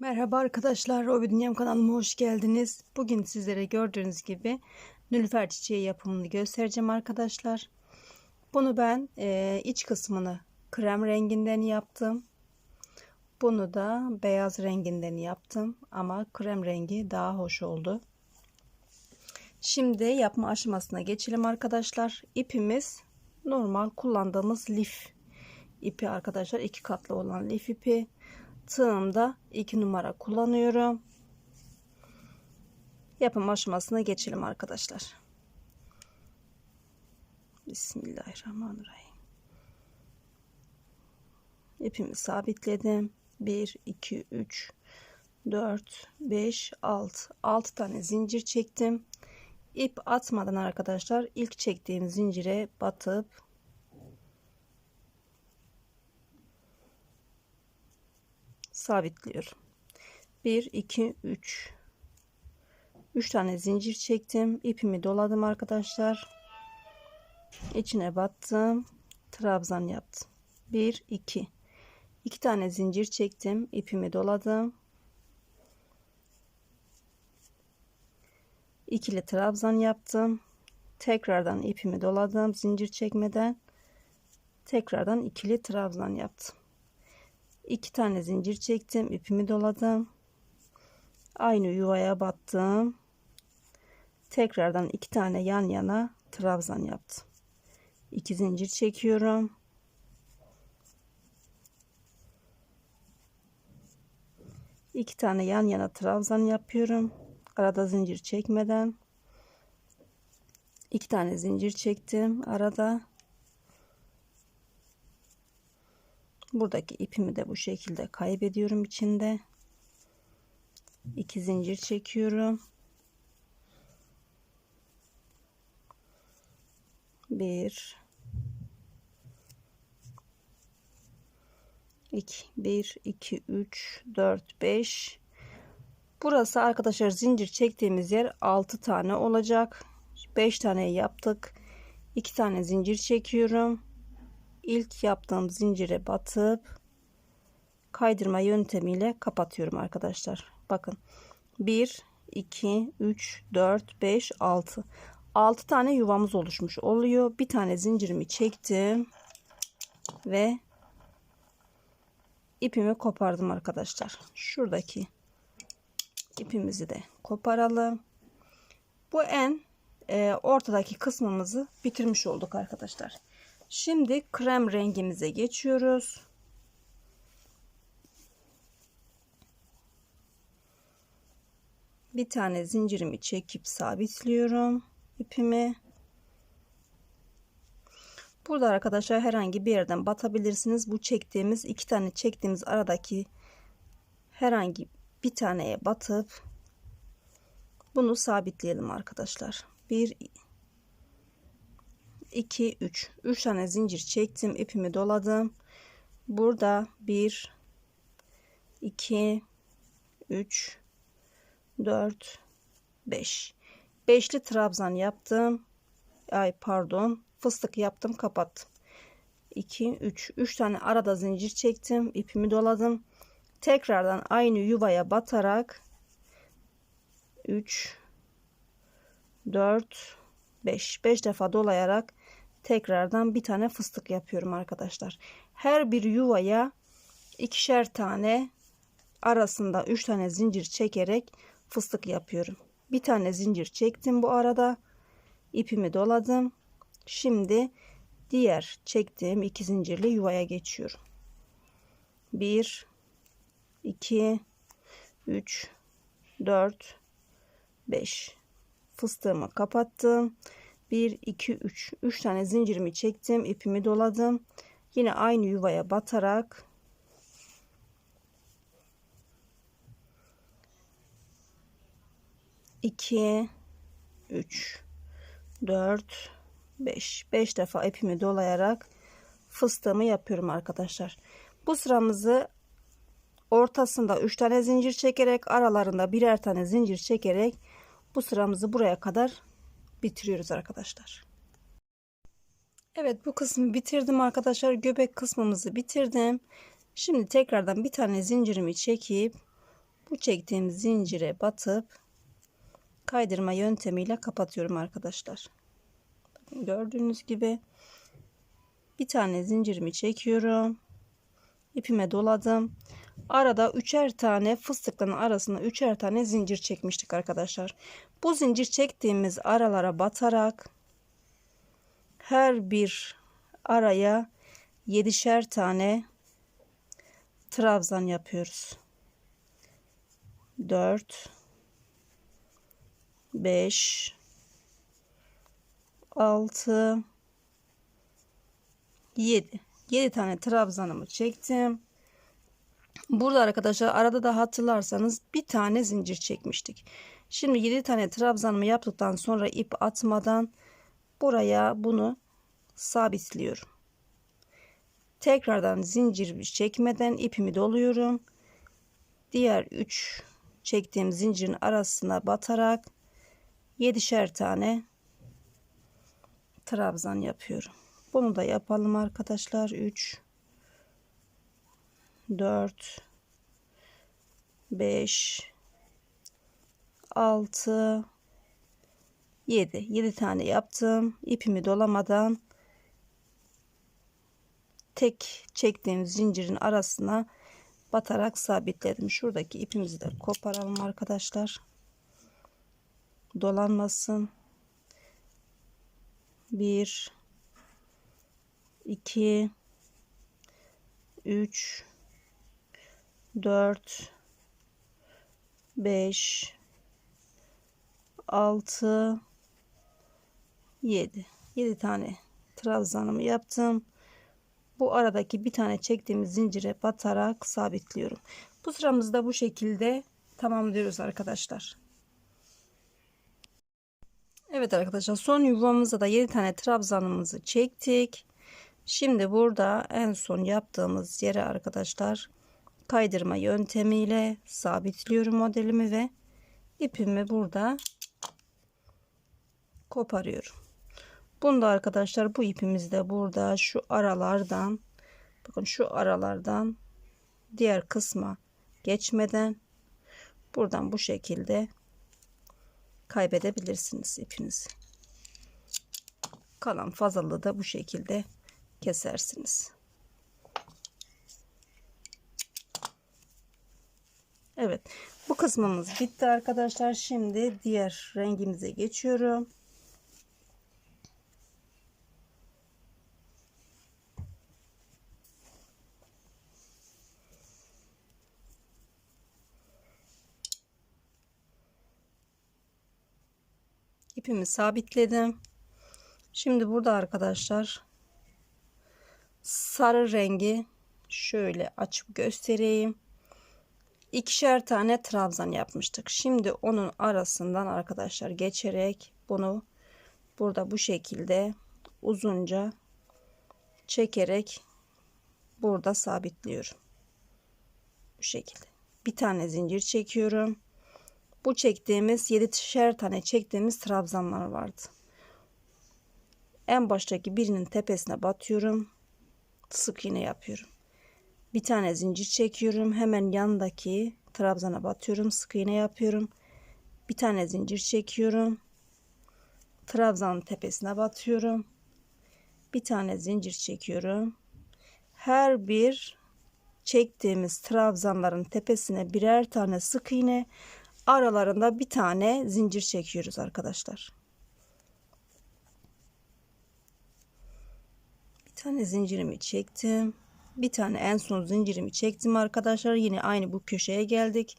Merhaba arkadaşlar, Hobi Dünyam kanalıma hoş geldiniz. Bugün sizlere gördüğünüz gibi nülüfer çiçeği yapımını göstereceğim arkadaşlar. Bunu ben e, iç kısmını krem renginden yaptım. Bunu da beyaz renginden yaptım ama krem rengi daha hoş oldu. Şimdi yapma aşamasına geçelim arkadaşlar. İpimiz normal kullandığımız lif ipi arkadaşlar. iki katlı olan lif ipi tığımda 2 numara kullanıyorum. Yapım aşamasına geçelim arkadaşlar. Bismillahirrahmanirrahim. İpimi sabitledim. 1, 2, 3, 4, 5, 6. 6 tane zincir çektim. İp atmadan arkadaşlar ilk çektiğim zincire batıp sabitliyorum. 1 2 3 3 tane zincir çektim. ipimi doladım arkadaşlar. İçine battım. Trabzan yaptım. 1 2 2 tane zincir çektim. ipimi doladım. ikili trabzan yaptım. Tekrardan ipimi doladım zincir çekmeden. Tekrardan ikili trabzan yaptım iki tane zincir çektim ipimi doladım. Aynı yuvaya battım. Tekrardan iki tane yan yana trabzan yaptım. İki zincir çekiyorum. İki tane yan yana trabzan yapıyorum. Arada zincir çekmeden. İki tane zincir çektim arada buradaki ipimi de bu şekilde kaybediyorum içinde. İki zincir çekiyorum. Bir. İki. Bir iki üç dört beş. Burası arkadaşlar zincir çektiğimiz yer 6 tane olacak. 5 tane yaptık. 2 tane zincir çekiyorum ilk yaptığım zincire batıp kaydırma yöntemiyle kapatıyorum arkadaşlar. Bakın 1 2 3 4 5 6 6 tane yuvamız oluşmuş oluyor. Bir tane zincirimi çektim ve ipimi kopardım arkadaşlar. Şuradaki ipimizi de koparalım. Bu en e, ortadaki kısmımızı bitirmiş olduk arkadaşlar. Şimdi krem rengimize geçiyoruz. Bir tane zincirimi çekip sabitliyorum ipimi. Burada arkadaşlar herhangi bir yerden batabilirsiniz. Bu çektiğimiz iki tane çektiğimiz aradaki herhangi bir taneye batıp bunu sabitleyelim arkadaşlar. Bir 2 3 3 tane zincir çektim ipimi doladım. Burada 1 2 3 4 5 beşli trabzan yaptım. Ay pardon fıstık yaptım kapattım. 2 3 3 tane arada zincir çektim ipimi doladım. Tekrardan aynı yuvaya batarak 3 4 5 5 defa dolayarak tekrardan bir tane fıstık yapıyorum arkadaşlar. Her bir yuvaya ikişer tane arasında 3 tane zincir çekerek fıstık yapıyorum. Bir tane zincir çektim bu arada. ipimi doladım. Şimdi diğer çektiğim iki zincirli yuvaya geçiyorum. 1 2 3 4 5 fıstığımı kapattım. 1 2 3 3 tane zincirimi çektim ipimi doladım. Yine aynı yuvaya batarak iki üç dört beş. Beş defa ipimi dolayarak fıstığımı yapıyorum arkadaşlar. Bu sıramızı ortasında 3 tane zincir çekerek aralarında birer tane zincir çekerek bu sıramızı buraya kadar bitiriyoruz arkadaşlar. Evet bu kısmı bitirdim arkadaşlar. Göbek kısmımızı bitirdim. Şimdi tekrardan bir tane zincirimi çekip Bu çektiğim zincire batıp kaydırma yöntemiyle kapatıyorum arkadaşlar. Bakın gördüğünüz gibi bir tane zincirimi çekiyorum. İpime doladım. Arada üçer tane fıstıkların arasına üçer tane zincir çekmiştik arkadaşlar. Bu zincir çektiğimiz aralara batarak her bir araya yedişer tane trabzan yapıyoruz. 4 5 6 7 7 tane trabzanımı çektim. Burada arkadaşlar arada da hatırlarsanız bir tane zincir çekmiştik. Şimdi 7 tane trabzanımı yaptıktan sonra ip atmadan buraya bunu sabitliyorum. Tekrardan zincir çekmeden ipimi doluyorum. Diğer 3 çektiğim zincirin arasına batarak 7'şer tane trabzan yapıyorum. Bunu da yapalım arkadaşlar. 3 4 5 6 7 7 tane yaptım. İpimi dolamadan tek çektiğim zincirin arasına batarak sabitledim. Şuradaki ipimizi de koparalım arkadaşlar. Dolanmasın. 1 2 3 4 5 6 7 7 tane trabzanımı yaptım. Bu aradaki bir tane çektiğimiz zincire batarak sabitliyorum. Bu sıramızı da bu şekilde tamamlıyoruz arkadaşlar. Evet arkadaşlar son yuvamızda da 7 tane trabzanımızı çektik. Şimdi burada en son yaptığımız yere arkadaşlar kaydırma yöntemiyle sabitliyorum modelimi ve ipimi burada koparıyorum. Bunda arkadaşlar bu ipimiz de burada şu aralardan bakın şu aralardan diğer kısma geçmeden buradan bu şekilde kaybedebilirsiniz ipinizi. Kalan fazlalığı da bu şekilde kesersiniz. Evet bu kısmımız bitti arkadaşlar. Şimdi diğer rengimize geçiyorum. ipimi sabitledim. Şimdi burada arkadaşlar sarı rengi şöyle açıp göstereyim. İkişer tane trabzan yapmıştık. Şimdi onun arasından arkadaşlar geçerek bunu burada bu şekilde uzunca çekerek burada sabitliyorum. Bu şekilde. Bir tane zincir çekiyorum. Bu çektiğimiz 7'şer tane çektiğimiz trabzanlar vardı. En baştaki birinin tepesine batıyorum. Sık iğne yapıyorum. Bir tane zincir çekiyorum. Hemen yandaki trabzana batıyorum. Sık iğne yapıyorum. Bir tane zincir çekiyorum. Trabzanın tepesine batıyorum. Bir tane zincir çekiyorum. Her bir çektiğimiz trabzanların tepesine birer tane sık iğne aralarında bir tane zincir çekiyoruz arkadaşlar. Bir tane zincirimi çektim. Bir tane en son zincirimi çektim arkadaşlar. Yine aynı bu köşeye geldik.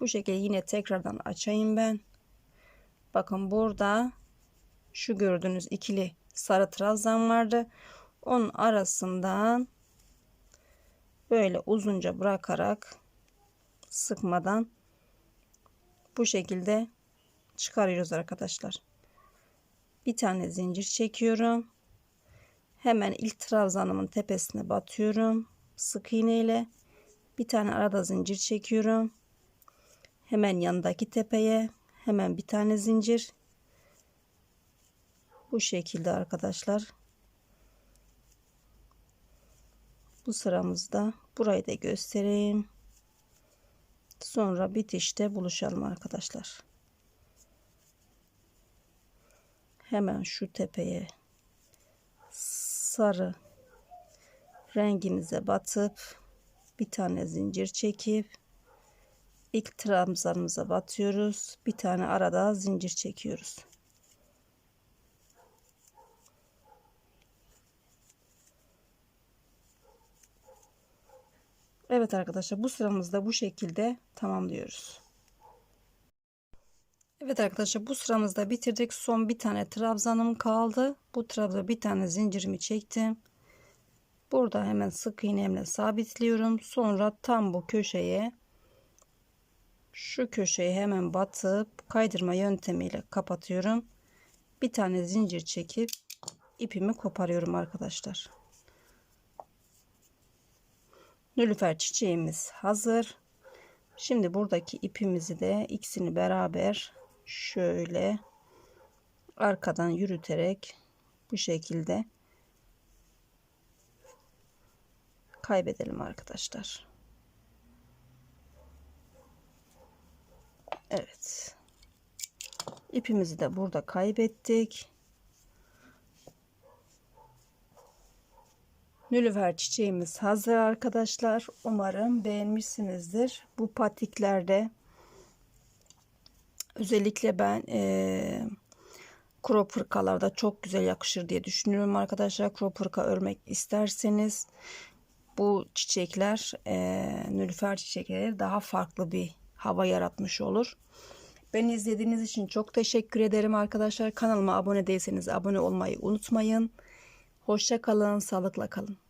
Bu şekilde yine tekrardan açayım ben. Bakın burada şu gördüğünüz ikili sarı trabzan vardı. Onun arasından böyle uzunca bırakarak sıkmadan bu şekilde çıkarıyoruz arkadaşlar. Bir tane zincir çekiyorum. Hemen ilk trabzanımın tepesine batıyorum. Sık iğne ile bir tane arada zincir çekiyorum. Hemen yanındaki tepeye hemen bir tane zincir. Bu şekilde arkadaşlar. Bu sıramızda burayı da göstereyim Sonra bitişte buluşalım arkadaşlar. Hemen şu tepeye sarı rengimize batıp bir tane zincir çekip ilk trabzanımıza batıyoruz. Bir tane arada zincir çekiyoruz. Evet arkadaşlar bu sıramızda bu şekilde tamamlıyoruz. Evet arkadaşlar bu sıramızda bitirdik. Son bir tane trabzanım kaldı. Bu trabza bir tane zincirimi çektim. Burada hemen sık iğnemle sabitliyorum. Sonra tam bu köşeye şu köşeyi hemen batıp kaydırma yöntemiyle kapatıyorum. Bir tane zincir çekip ipimi koparıyorum arkadaşlar. Nülüfer çiçeğimiz hazır. Şimdi buradaki ipimizi de ikisini beraber şöyle arkadan yürüterek bu şekilde kaybedelim arkadaşlar. Evet. İpimizi de burada kaybettik. Nülüfer çiçeğimiz hazır arkadaşlar. Umarım beğenmişsinizdir. Bu patiklerde özellikle ben e, crop hırkalarda çok güzel yakışır diye düşünüyorum arkadaşlar. Crop hırka örmek isterseniz bu çiçekler e, nülüfer çiçekleri daha farklı bir hava yaratmış olur. Beni izlediğiniz için çok teşekkür ederim arkadaşlar. Kanalıma abone değilseniz abone olmayı unutmayın. Hoşça kalın, sağlıkla kalın.